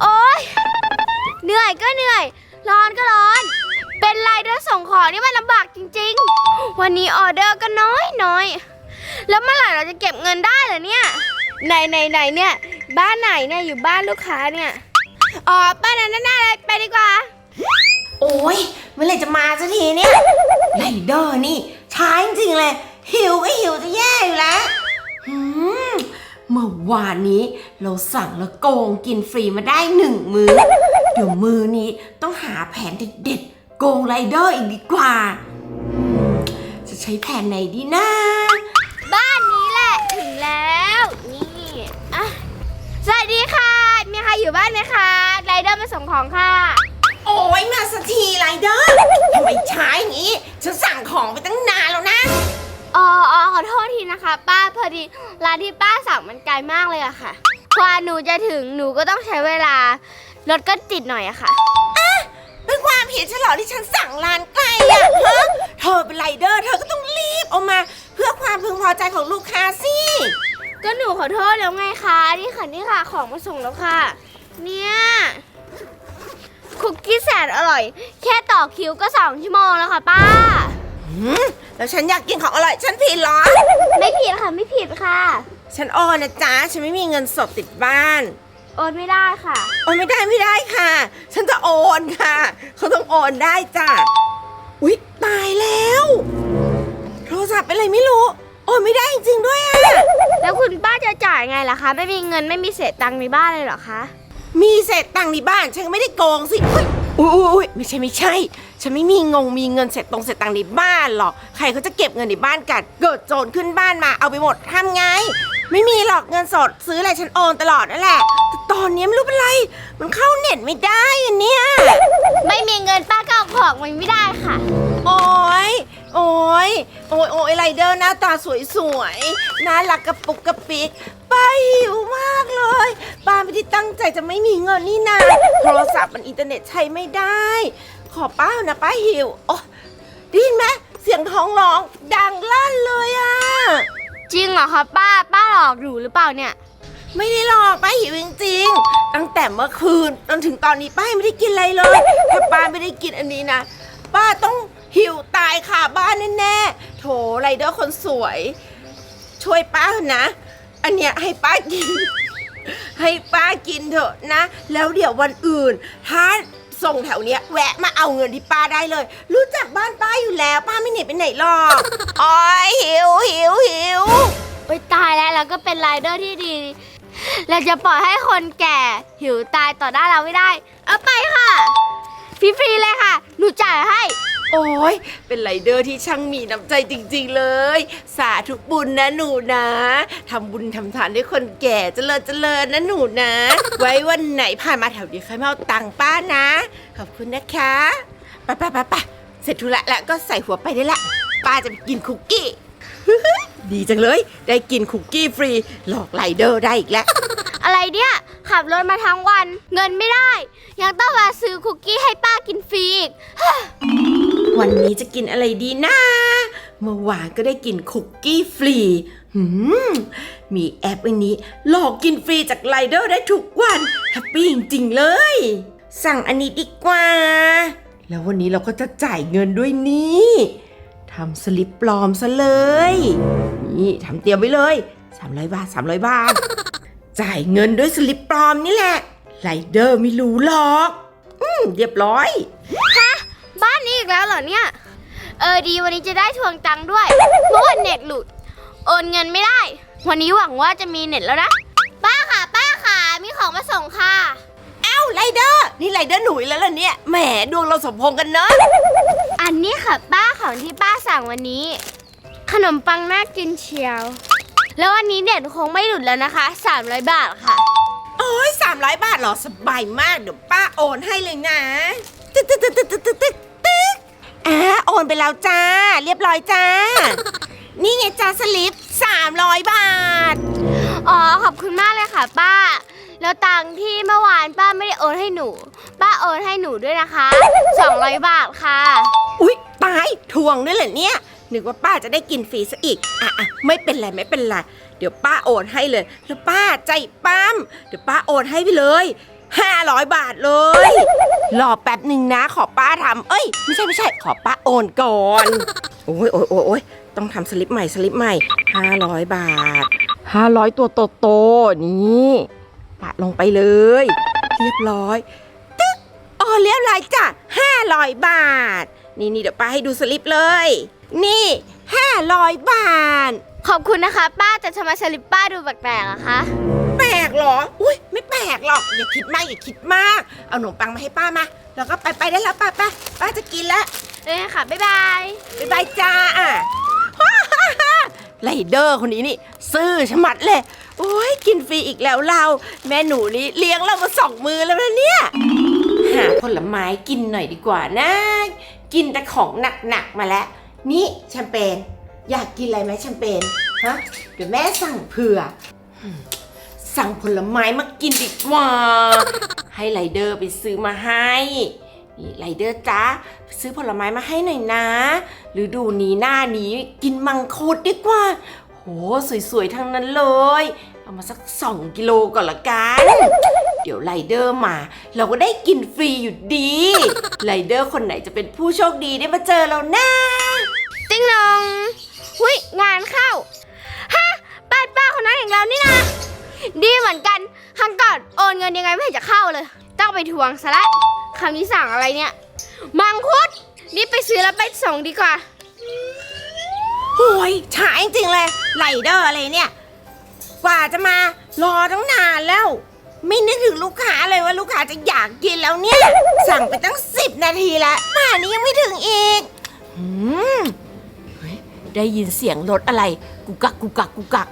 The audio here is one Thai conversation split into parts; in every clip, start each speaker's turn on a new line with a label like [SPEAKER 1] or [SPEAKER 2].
[SPEAKER 1] โอ๊ย เหนื่อยก็เหนื่อย ร้อนก็ร้อน เป็นไรเดอร์ส่งของนี่มันลำบากจริง ๆ วันนี้ออเดอร์ก็น้อยน้อย แล้วเมื่อไหร่เราจะเก็บเงินได้เหรอเนี่ยไหนไหนไหนเนี่ย บ้านไหนเนี่ยอยู่บ้านลูกค้าเนี่ย อ๋อบ้านนั้นน่าเลยไปดีกว่า
[SPEAKER 2] โอ้ยเมื่อไหร่จะมาสักทีเนี่ยไรเดอร์นี่ช้าจริงๆเลยหิวก็หิวจะแย่อยู่แล้ว เมื่อวานนี้เราสั่งแล้วโกงกินฟรีมาได้หนึ่งมือเดี๋ยวมือนี้ต้องหาแผนเด็ดๆโกงไรเดอร์อีกดีกว่าอืมจะใช้แผนไหนดีนะ
[SPEAKER 1] บ้านนี้แหละถึงแล้ว นี่อะสวัสดีค่ะ มีใครอยู่บ้านไหมคะไรเดอร์มาส่งของค่ะ
[SPEAKER 2] โอ้ยมาสักทีไรเดอร์ทำไมช้าอย่างนี้ ฉันสั่งของไปตั้งนานแล้วนะ
[SPEAKER 1] อ๋ออ๋อขอโทษทีนะคะ ป้าพอดีร้านที่ป้าสั่งมันไกลมากเลยอะค่ะกว่าหนูจะถึงหนูก็ต้องใช้เวลารถก็ติดหน่อยอะค่ะ
[SPEAKER 2] เป็นความผิดฉันเหรอที่ฉันสั่งร้านไกลอะฮะเธอเป็นไรเดอร์ เธอก็ต้องรีบเอามา เพื่อความพึงพอใจของลูกค้าสิ
[SPEAKER 1] ก็หนูขอโทษแล้วไงคะนี่ค่ะนี่ค่ะของมาส่งแล้วค่ะ เนี่ยคุกกี้แสนอร่อย แค่ต่อคิวก็สองชั่วโมงแล้วค่ะป้า
[SPEAKER 2] หืม แล้วฉันอยากกินของอร่อย ฉันผิดเหรอ
[SPEAKER 1] ไม่ผิดค่ะไม่ผิดค่ะ
[SPEAKER 2] ฉันโอนนะจ๊ะ ฉันไม่มีเงินสดติดบ้าน
[SPEAKER 1] โอนไม่ได้ค่ะ
[SPEAKER 2] โอนไม่ได้ไม่ได้ค่ะ ฉันจะโอนค่ะ เขาต้องโอนได้จ้ะ อุ๊ย ตายแล้ว โทรศัพท์เป็นอะไรไม่รู้ โอนไม่ได้จริงๆด้วยอะ
[SPEAKER 1] แล้วคุณป้าจะจ่ายไงล่ะคะ ไม่มีเงินไม่มีเศษตังค์ในบ้านเลยเหรอคะ
[SPEAKER 2] มีเศษตังค์ในบ้าน ฉันก็ไม่ได้โกงสิอุ๊ย อุ๊ยอุ๊ยไม่ใช่ไม่ใช่ ฉันไม่มีงงมีเงินเศษตรงเศษตังค์ในบ้านหรอก ใครเขาจะเก็บเงินในบ้านกัน เกิดโจรขึ้นบ้านมาเอาไปหมดทำไง ไม่มีหรอกเงินสดซื้ออะไรฉันโอนตลอดนั่นแหละแต่ตอนนี้ไม่รู้เป็นไร มันเข้าเน็ตไม่ได้อะเนี่ย
[SPEAKER 1] ไม่มีเงินป้าก็เอาของมันไม่ได้ค่ะ
[SPEAKER 2] โอ้ย โอ้ย โอ้ยโอ้ยไรเดอร์หน้าตาสวยๆน่ารักกระปุกกระปิก ป้าหิวมากเลยป้าไม่ได้ตั้งใจจะไม่มีเงินนี่นาโทรศัพท์มันอินเทอร์เน็ตใช้ไม่ได้ ขอป้านะป้าหิวโอ้ได้ยินไหมเสียงท้องร้องดังลั่นเลยอะ
[SPEAKER 1] จริงเหรอคะป้าป้าหลอกหนูหรือเปล่าเนี่ย
[SPEAKER 2] ไม่ได้หรอกป้าหิวจริงๆตั้งแต่เมื่อคืนจนถึงตอนนี้ป้ายังไม่ได้กินอะไรเลยถ้าป้าไม่ได้กินอันนี้นะป้าต้องหิวตายค่ะบ้านแน่ๆโถไรเดอร์คนสวย ช่วยป้าเถอะนะ อันเนี้ยให้ป้ากิน ให้ป้ากินเถอะนะ แล้วเดี๋ยววันอื่น ถ้าส่งแถวเนี้ยแวะมาเอาเงินที่ป้าได้เลย รู้จักบ้านป้าอยู่แล้ว ป้าไม่หนีไปไหนหรอกอ๋อยหิวหิวหิว
[SPEAKER 1] ไปตายแล้วแล้วก็เป็นไรเดอร์ที่ดี เราจะปล่อยให้คนแก่หิวตายต่อหน้าเราไม่ได้ เอาไปค่ะฟรีๆเลยค่ะ หนูจ่ายให้
[SPEAKER 2] โอ้ยเป็นไรเดอร์ที่ช่างมีน้ำใจจริง ๆ เลย สาธุบุญนะหนูนะทำบุญทำทานด้วยคนแก่เจริญเจริญนะหนูนะ ไว้วันไหนผ่านมาแถวนี้ใครมาเอาตังค์ป้านะ ขอบคุณนะคะไปไปไปไปเสร็จธุระแล้วก็ใส่หัวไปได้ละ ป้าจะไปกินคุกกี้ ดีจังเลย ได้กินคุกกี้ฟรี หลอกไรเดอร์ได้อีกแล้ว
[SPEAKER 1] อะไรเนี่ย ขับรถมาทั้งวัน เงินไม่ได้ ยังต้องมาซื้อคุกกี้ให้ป้ากินฟรีอีก
[SPEAKER 2] วันนี้จะกินอะไรดีนะ เมื่อวานก็ได้กินคุกกี้ฟรีหืมมีแอปอันนี้ หลอกกินฟรีจากไรเดอร์ได้ทุกวัน แฮปปี้จริงๆเลย สั่งอันนี้ดีกว่า แล้ววันนี้เราก็จะจ่ายเงินด้วยนี่ทำสลิปปลอมซะเลย นี่ทำเตรียมไว้เลย300บาท300บาท จ่ายเงินด้วยสลิปปลอมนี่แหละไรเดอร์ไม่รู้หรอก อืมเรียบร้อย
[SPEAKER 1] เหรอเนี่ย เออดีวันนี้จะได้ทวงตังค์ด้วยเพราะวันเน็ตหลุด โอนเงินไม่ได้ วันนี้หวังว่าจะมีเน็ตแล้วนะ ป้าค่ะ ป้าค่ะ มีของมาส่งค่ะ
[SPEAKER 2] เอ้าไรเดอร์ นี่ไรเดอร์หนุ่ยแล้วล่ะเนี่ย แหมดวงเราสมพงกันเนาะ
[SPEAKER 1] อันนี้ค่ะป้าของที่ป้าสั่งวันนี้ ขนมปังน่ากินเชียว แล้ววันนี้เน็ตคงไม่หลุดแล้วนะคะ 300 บาทค่ะ
[SPEAKER 2] โอ้ยสามร้อยบาทเหรอ สบายมาก เดี๋ยวป้าโอนให้เลยนะ ตึ๊ดตึ๊ดตึ๊ดตึ๊ดตึ๊ดตึ๊ด อ่าโอนไปแล้วจ้า เรียบร้อยจ้า นี่ไงจ้าสลิปสามร้อยบาท
[SPEAKER 1] อ๋อขอบคุณมากเลยค่ะ ป้า แล้วตังค์ที่เมื่อวานป้าไม่ได้โอนให้หนู ป้าโอนให้หนูด้วยนะคะ 200 บาทค่ะ
[SPEAKER 2] อุ๊ยตายทวงด้วยเหรอเนี่ย นึกว่าป้าจะได้กินฟรีซะอีก อะอะไม่เป็นไรไม่เป็นไรดี๋ยวป้าโอนให้เลย แล้วป้าใจปั้มเดี๋ยวป้าโอนให้ไปเลย 500 บาทเลย รอแป๊บหนึ่งนะ ขอป้าทำเอ้ย ไม่ใช่ไม่ใช่ ขอป้าโอนก่อน โอ้ยโอ้ยโอ้ยโอ้ยต้องทำสลิปใหม่สลิปใหม่ 500 บาท 500 ตัวโตๆนี่ปะลงไปเลย เรียบร้อยตึ๊กอ๋อเรียบร้อยจ้ะ500 บาท นี่นี่เดี๋ยวป้าให้ดูสลิปเลย นี่ 500 บาท
[SPEAKER 1] ขอบคุณนะคะ ป้าแต่ทำไมสลิปป้าดูแปลกๆอะคะ
[SPEAKER 2] แปลกเหรอ อุ้ยไม่แปลกหรอก อย่าคิดมากอย่าคิดมาก เอาขนมปังมาให้ป้ามา แล้วก็ไปไปได้แล้วป้าป้าป้าจะกินแล้ว
[SPEAKER 1] เอ้ยค่ะ บ๊ายบาย
[SPEAKER 2] บ๊ายบายจ้าอะไรเดอร์คนนี้นี่ ซื่อชะมัดเลย โอ้ยกินฟรีอีกแล้วเรา แม่หนูนี่เลี้ยงเรามาสองมือแล้วนะเนี่ย หาผลไม้กินหน่อยดีกว่านะ กินแต่ของหนักๆมาแล้ว นี่แชมเปญอยากกินอะไรไหมแชมเปญฮะเดี๋ยวแม่สั่งเผื่อ สั่งผลไม้มากินดีกว่า ให้ไรเดอร์ไปซื้อมาให้นี่ไรเดอร์จ้าซื้อผลไม้มาให้หน่อยนะหรือดูนี้หน้านี้กินมังคุดดีกว่า โหสวยๆทั้งนั้นเลย เอามาสักสองกิโลก่อนละกันเดี๋ยวไรเดอร์มา เราก็ได้กินฟรีอยู่ดีไรเดอร์คนไหนจะเป็นผู้โชคดีได้มาเจอเรานะ
[SPEAKER 1] ติ้งนองหุยงานเข้า ฮะป้าป้าคนนั้นอย่างเรานี่นะ ดีเหมือนกันครั้งก่อนโอนเงินยังไงไม่เห็นจะเข้าเลย ต้องไปทวงซะละคำนี้สั่งอะไรเนี่ย มังคุดรีบไปซื้อแล้วไปส่งดีกว่า
[SPEAKER 2] โอ้ยช้าจริงๆเลยไรเดอร์อะไรเนี่ย กว่าจะมารอตั้งนานแล้ว ไม่นึกถึงลูกค้าเลยว่าลูกค้าจะอยากกินแล้วเนี่ย สั่งไปตั้งสิบนาทีแล้วป่านนี้ยังไม่ถึงอีกหืมเฮ้ยได้ยินเสียงรถอะไร กุกกักกุกกักกุกกั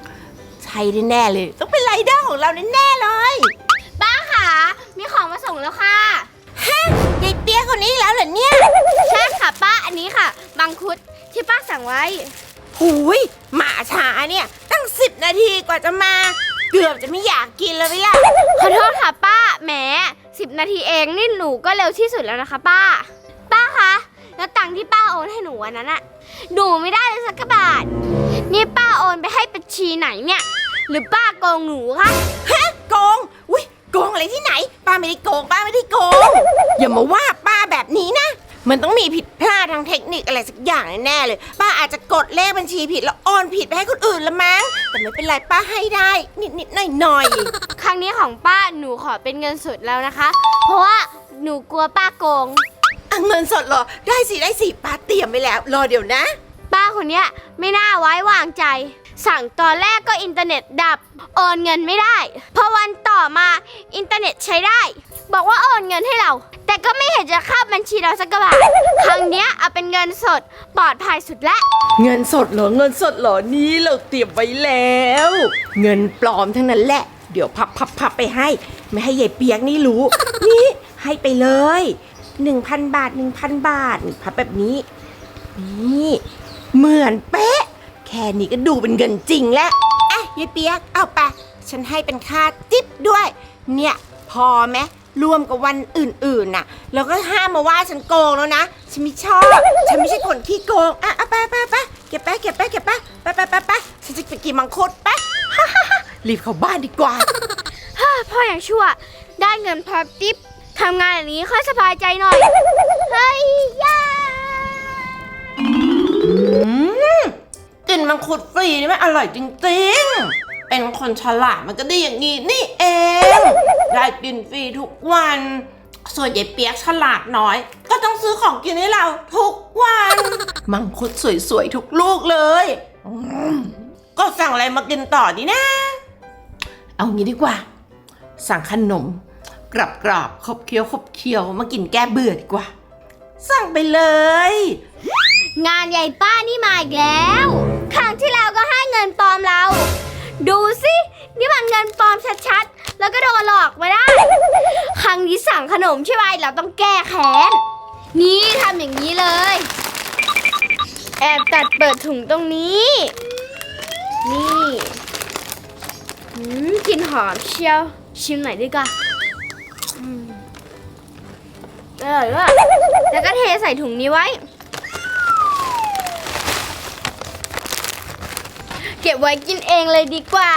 [SPEAKER 2] กใช่แน่ๆเลย ต้องเป็นไรเดอร์ของเราแน่ๆเลย
[SPEAKER 1] ป้าค่ะ มีของมาส่งแล้วค่ะ
[SPEAKER 2] ยายเปียกคนนี้แล้วเหรอเนี่ย
[SPEAKER 1] ใช่ค่ะป้าอันนี้ค่ะมังคุดที่ป้าสั่งไว้
[SPEAKER 2] หูยหมาช้าเนี่ย ตั้งสิบนาทีกว่าจะมา เกือบจะไม่อยากกินแล้วเนี่ย
[SPEAKER 1] ขอโทษค่ะป้าแหมสิบนาทีเองนี่หนูก็เร็วที่สุดแล้วนะคะ ป้า ป้าคะ แล้วตังค์ที่ป้าโอนให้หนูวันนั้นอะหนูไม่ได้เลยสักกระบาท นี่ป้าโอนไปให้บัญชีไหนเนี่ย หรือป้าโกงหนูคะ
[SPEAKER 2] ฮะโกง อุ้ยโกงอะไรที่ไหน ป้าไม่ได้โกง ป้าไม่ได้โกง อย่ามาว่าป้าแบบนี้นะ มันต้องมีผิดพลาดทางเทคนิคอะไรสักอย่างแน่ๆเลย ป้าอาจจะกดเลขบัญชีผิดแล้วโอนผิดไปให้คนอื่นละมั้ง แต่ไม่เป็นไรป้าให้ได้ นิดๆหน่อย
[SPEAKER 1] ครั้งนี้ของป้าหนูขอเป็นเงินสดแล้วนะคะ เพราะว่าหนูกลัวป้าโกง
[SPEAKER 2] ๆ อะเงินสดเหรอ ได้สิได้สิป้าเตรียมไว้แล้ว รอเดี๋ยวนะ
[SPEAKER 1] ป้าคนเนี้ยไม่น่าไว้วางใจ สั่งตอนแรกก็อินเทอร์เน็ตดับ โอนเงินไม่ได้ พอวันต่อมาอินเทอร์เน็ตใช้ได้ บอกว่าโอนเงินให้เรา แต่ก็ไม่เห็นจะเข้าบัญชีเราสักกระบาท ครั้งเนี้ยเอาเป็นเงินสดปลอดภัยสุดละ
[SPEAKER 2] เงินสดเหรอเงินสดเหรอนี่เราเตรียมไว้แล้ว เงินปลอมทั้งนั้นแหละ เดี๋ยวพับพับพับไปให้ ไม่ให้ยายเปียกนี่รู้ นี่ให้ไปเลย 1,000 บาท 1,000 บาทนี่พับแบบนี้ นี่ เหมือนเป๊ะ แค่นี้ก็ดูเป็นเงินจริงแล้วอะยายเปียกเอาไปฉันให้เป็นค่าจิ๊บด้วย เนี่ยพอไหมรวมกับวันอื่นๆน่ะ แล้วก็ห้ามมาว่าฉันโกงแล้วนะ ฉันไม่ชอบ ฉันไม่ใช่คนขี้โกง อะเอาไปไปไปเก็บไปเก็บไปเก็บไปไปไปไปไปฉันจะไปกินมังคุดไปรีบเข้าบ้านดีกว่า
[SPEAKER 1] พ่ออย่างชั่ว ได้เงินพอติ๊บ ทำงานอย่างนี้ค่อยสบายใจหน่อย เฮ้ยย่า
[SPEAKER 2] กินมังคุดฟรีนี่มันอร่อยจริงๆ เป็นคนฉลาดมันก็ได้อย่างนี้นี่เอง ได้กินฟรีทุกวัน ส่วนยายเปียกฉลาดน้อย ก็ต้องซื้อของกินให้เราทุกวัน มังคุดสวยๆทุกลูกเลยอืมก็สั่งอะไรมากินต่อดีนะ เอางี้ดีกว่า สั่งขนม กรอบกรอบขบเคี้ยวขบเคี้ยวมากินแก้เบื่อดีกว่า สั่งไปเลย
[SPEAKER 1] งานใหญ่ป้านี่มาอีกแล้ว ครั้งที่แล้วก็ให้เงินปลอมเรา ดูสินี่มันเงินปลอมชัดๆ แล้วก็โดนหลอกมาได้ ครั้งนี้สั่งขนมใช่ไหมเราต้องแก้แค้น นี่ทำอย่างนี้เลย แอบตัดเปิดถุงตรงนี้ นี่อืมกลิ่นหอมเชียว ชิมหน่อยดีกว่า อืมอร่อยว่ะแล้วก็เทใส่ถุงนี้ไว้ เก็บไว้กินเองเลยดีกว่า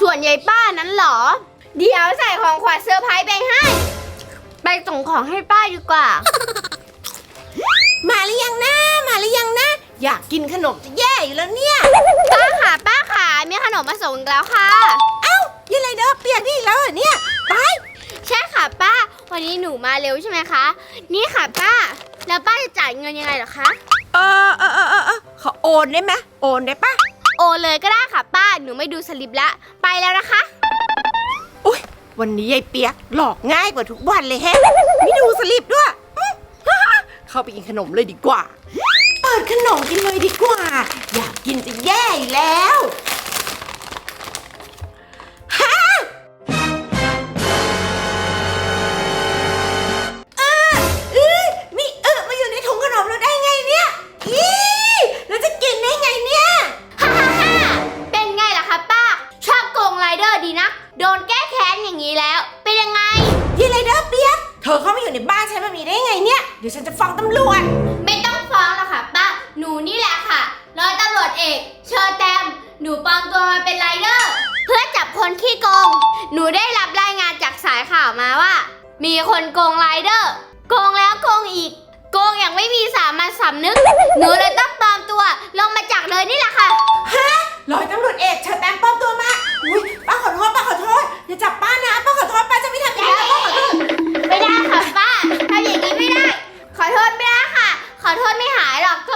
[SPEAKER 1] ส่วนยายป้านั้นเหรอ เดี๋ยวใส่ของขวัญเซอร์ไพรส์ไปให้ ไปส่งของให้ป้าดีกว่า
[SPEAKER 2] มาหรือยังนะ มาหรือยังนะ อยากกินขนมจะแย่อยู่แล้วเนี่ย
[SPEAKER 1] ป้าขาป้าขามีขนมมาส่งอีกแล้วค่ะ
[SPEAKER 2] เอ้ายังไรเด้อเปียกนี่อีกแล้วเหรอเนี่ยตาย
[SPEAKER 1] ใช่ค่ะป้า วันนี้หนูมาเร็วใช่ไหมคะ นี่ค่ะป้า แล้วป้าจะจ่ายเงินยังไงเหรอคะ
[SPEAKER 2] เออเออเออเออเออขอโอนได้ไหมโอนได้ปะ
[SPEAKER 1] โอนเลยก็ได้ค่ะป้า หนูไม่ดูสลิปละ ไปแล้วนะคะ
[SPEAKER 2] อุ้ยวันนี้ยายเปียกหลอกง่ายกว่าทุกวันเลยแฮะ ไม่ดูสลิปด้วยอื้อฮ่าฮ่าเข้าไปกินขนมเลยดีกว่า เปิดขนมกินเลยดีกว่า อยากกินจะแย่อยู่แล้ว คนขี้โกง หนูได้รับรายงาน
[SPEAKER 1] จากสายข่าวมาว่า มีคนโกงไรเดอร์ โกงแล้วโกง
[SPEAKER 2] อีก โกงอย่างไม่มีสามัญสำนึก หนูเลยต้องปล
[SPEAKER 1] อมตัว ลงมาจากเลยนี่แหละค่ะ ฮะร้อยตำรวจเอกเชิญแตมปลอมตัวมา อุ้ยป้าขอโทษป้าขอโทษ อย่าจับป้านะป้าขอโทษป้าจะไม่ทำอย่างนี้ป้าขอโทษ ไม่ได้ค่ะป้าทำอย่างนี้ไม่ได้ ขอโทษไม่ได้ค่ะ
[SPEAKER 2] ขอโทษไม่หายหรอกโ